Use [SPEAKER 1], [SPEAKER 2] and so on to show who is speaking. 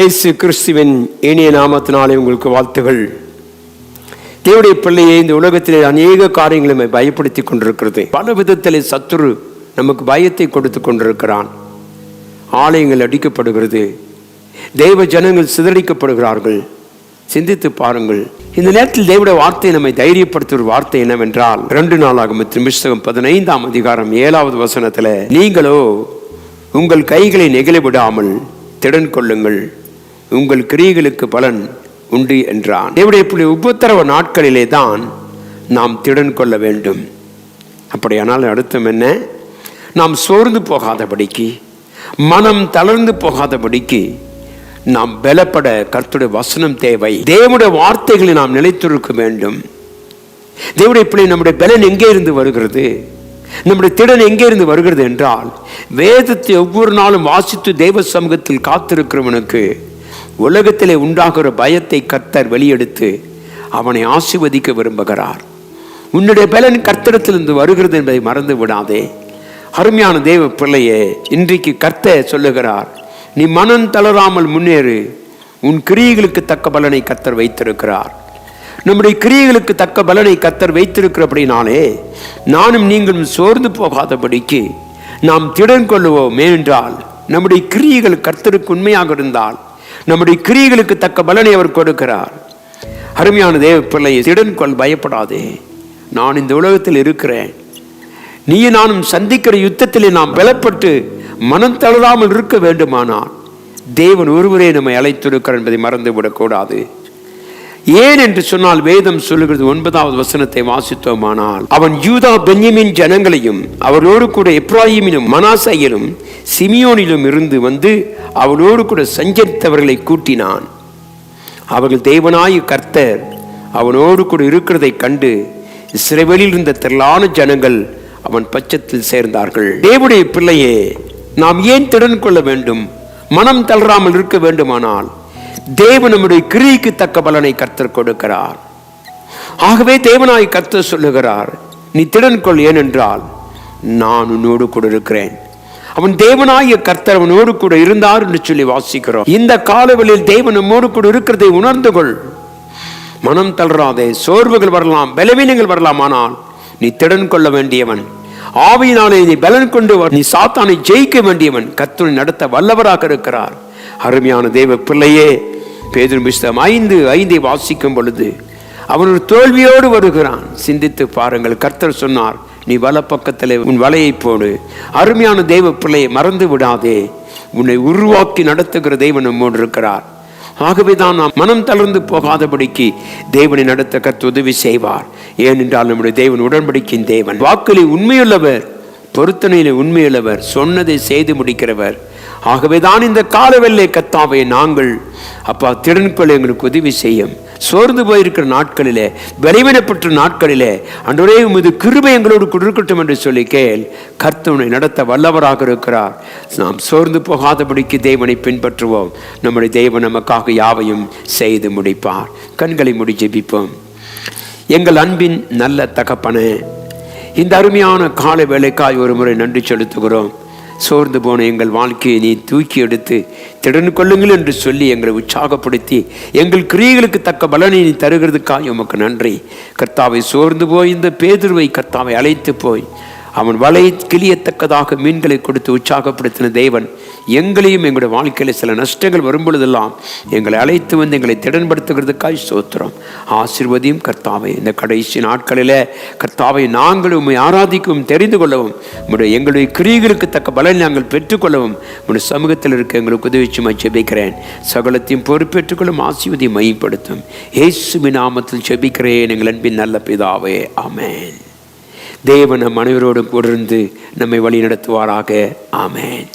[SPEAKER 1] இயேசு கிறிஸ்துவின் இனிய நாமத்தினாலே உங்களுக்கு வாழ்த்துகள். தேவடைய பிள்ளையை இந்த உலகத்திலே அநேக காரியங்களை நம்மை பயப்படுத்தி கொண்டிருக்கிறது. பல விதத்திலே சத்துரு நமக்கு பயத்தை கொடுத்து கொண்டிருக்கிறான். ஆலயங்கள் அடிக்கப்படுகிறது. தெய்வ ஜனங்கள் சிதறடிக்கப்படுகிறார்கள். சிந்தித்து பாருங்கள். இந்த நேரத்தில் தேவடைய வார்த்தை நம்மை தைரியப்படுத்துகிற வார்த்தை என்னவென்றால் ரெண்டு நாளாகும் புஸ்தகம் பதினைந்தாம் அதிகாரம் ஏழாவது வசனத்தில் நீங்களோ உங்கள் கைகளை நெகிழ விடாமல் திடன் கொள்ளுங்கள். உங்கள் கிரியைகளுக்கு பலன் உண்டு என்றான். தேவடைய பிள்ளை உபத்திரவ நாட்களிலே தான் நாம் திடன் கொள்ள வேண்டும். அப்படியானால் அடுத்தம் என்ன? நாம் சோர்ந்து போகாதபடிக்கு மனம் தளர்ந்து போகாதபடிக்கு நாம் பலப்பட கர்த்துடைய வசனம் தேவை. தேவனுடைய வார்த்தைகளை நாம் நிலைத்திருக்க வேண்டும். தேவடைய பிள்ளை நம்முடைய பலன் எங்கே இருந்து வருகிறது? நம்முடைய திடன் எங்கே இருந்து வருகிறது என்றால் வேதத்தை ஒவ்வொரு நாளும் வாசித்து தெய்வ சமூகத்தில் காத்திருக்கிறவனுக்கு உலகத்திலே உண்டாகிற பயத்தை கர்த்தர் வெளியெடுத்து அவனை ஆசிர்வதிக்க விரும்புகிறார். உன்னுடைய பலன் கர்த்தரத்திலிருந்து வருகிறது என்பதை மறந்து விடாதே. அருமையான தேவ பிள்ளையே இன்றைக்கு கர்த்த சொல்லுகிறார் நீ மனம் தளராமல் முன்னேறு. உன் கிரியைகளுக்கு தக்க பலனை கர்த்தர் வைத்திருக்கிறார். நம்முடைய கிரியைகளுக்கு தக்க பலனை கர்த்தர் வைத்திருக்கிறபடினாலே நானும் நீங்களும் சோர்ந்து போகாதபடிக்கு நாம் திடன் கொள்ளுவோம் ஏனென்றால் நம்முடைய கிரியைகள் கர்த்தருக்கு உண்மையாக இருந்தால் நம்முடைய கிரியைகளுக்கு தக்க பலனை அவர் கொடுக்கிறார். அருமையான தேவ பிள்ளை திடன் கொள் பயப்படாதே. நான் இந்த உலகத்தில் இருக்கிறேன். நீ நானும் சந்திக்கிற யுத்தத்திலே நாம் பலப்பட்டு மனம் தளராமல் இருக்க வேண்டுமானால் தேவன் ஒருவரே நம்மை அழைத்திருக்கிறார் என்பதை மறந்து விடக்கூடாது ஏன் என்று சொன்னால் வேதம் சொல்லுகிறது ஒன்பதாவது வசனத்தை வாசித்தோமானால் அவன் யூதா பென்யமின் ஜனங்களையும் அவர்களோடு கூட எப்ராஹிமிலும் மனாசையிலும் சிமியோனிலும் இருந்து வந்து அவளோடு கூட சஞ்சரித்தவர்களை கூட்டினான். அவர்கள் தேவனாய் கர்த்தர் அவனோடு கூட இருக்கிறதை கண்டு சிறைவெளியில் இருந்த திரளான ஜனங்கள் அவன் பட்சத்தில் சேர்ந்தார்கள். தேவனுடைய பிள்ளையே நாம் ஏன் திறன் கொள்ள வேண்டும்? மனம் தளராமல் இருக்க வேண்டுமானால் தேவன் நம்முடைய கிரிக்கு தக்க பலனை கர்த்தர் கொடுக்கிறார். ஆகவே தேவனாய் கர்த்தர் சொல்லுகிறார் நீ திடன் கொள் ஏனென்றால் நான் உன்னோடு கூட இருக்கிறேன். அவன் தேவனாய கர்த்தர் அவனோடு கூட இருந்தார் என்று சொல்லி வாசிக்கிறோம். இந்த காலவெளியில் தேவன் நம்மோடு கூட இருக்கிறதை உணர்ந்து கொள். மனம் தளராதே சோர்வுகள் வரலாம் பலவீனங்கள் வரலாம் ஆனால் நீ திடன் கொள்ள வேண்டியவன். ஆவியினாலே நீ பலன் கொண்டு நீ சாத்தானை ஜெயிக்க வேண்டியவன். கர்த்தனை நடத்த வல்லவராக இருக்கிறார். அருமையான தேவ பிள்ளையே பேதுரு புஸ்தகம் ஐந்து ஐந்தை வாசிக்கும் பொழுது அவன் ஒரு தோல்வியோடு வருகிறான். சிந்தித்து பாருங்கள் கர்த்தர் சொன்னார் நீ வல பக்கத்தில் உன் வலையை போடு. அருமையான தெய்வ பிள்ளையை மறந்து விடாதே. உன்னை உருவாக்கி நடத்துகிற தெய்வன் நம்மோடு இருக்கிறார். ஆகவே தான் நாம் மனம் தளர்ந்து போகாதபடிக்கு தேவனை நடத்த கற்று உதவி செய்வார். ஏனென்றால் நம்முடைய தேவன் உடன்படிக்கையின் தேவன். வாக்களி உண்மையுள்ளவர் பொருத்தனையிலே உண்மையுள்ளவர் சொன்னதை செய்து முடிக்கிறவர். ஆகவேதான் இந்த காலவெல்லை கத்தாவை நாங்கள். அப்பா திறன்களை எங்களுக்கு உதவி செய்யும். சோர்ந்து போயிருக்கிற நாட்களிலே பலவீனப்பட்ட நாட்களிலே அன்றொரே மீது கிருபை எங்களோடு கொடுக்கட்டும் என்று சொல்லி கேள். கர்த்தவனை நடத்த வல்லவராக இருக்கிறார். நாம் சோர்ந்து போகாதபடிக்கு தேவனை பின்பற்றுவோம். நம்முடைய தேவன் நமக்காக யாவையும் செய்து முடிப்பார். கண்களை முடி ஜெபிப்போம். எங்கள் அன்பின் நல்ல தகப்பனே இந்த அருமையான கால வேலைக்காய் ஒரு முறை நன்றி செலுத்துகிறோம். சோர்ந்து போன எங்கள் வாழ்க்கையை நீ தூக்கி எடுத்து திடன் கொள்ளுங்கள் என்று சொல்லி எங்களை உற்சாகப்படுத்தி எங்கள் கிரியைகளுக்கு தக்க பலனை நீ தருகிறதுக்காக உமக்கு நன்றி. கர்த்தாவை சோர்ந்து போய் இந்த பேதுருவை கர்த்தாவை அழைத்து போய் அவன் வலை கிளியத்தக்கதாக மீன்களை கொடுத்து உற்சாகப்படுத்தின தேவன் எங்களையும் எங்களுடைய வாழ்க்கையில் சில நஷ்டங்கள் வரும்பொழுதெல்லாம் எங்களை அழைத்து வந்து எங்களை திடன்படுத்துகிறதுக்காய் சோத்திரம் ஆசிர்வதியும் கர்த்தாவை இந்த கடைசி நாட்களில் கர்த்தாவை நாங்கள் உண்மை ஆராதிக்கவும் தெரிந்து கொள்ளவும் உங்களுடைய எங்களுடைய கிரியைகளுக்கு தக்க பலன் நாங்கள் பெற்றுக்கொள்ளவும் உங்களுடைய சமூகத்தில் இருக்க எங்களுக்கு உதவி சும்மா ஜெபிக்கிறேன். சகலத்தையும் பொறுப்பேற்றுக்கொள்ளும் ஆசிர்வதியை மையப்படுத்தும். இயேசுவின் நாமத்தில் ஜெபிக்கிறேன் எங்கள் அன்பின் நல்ல பிதாவே. ஆமேன். தேவன் நம் அனைவரோடும் கூட இருந்து நம்மை வழி நடத்துவாராக ஆமேன்.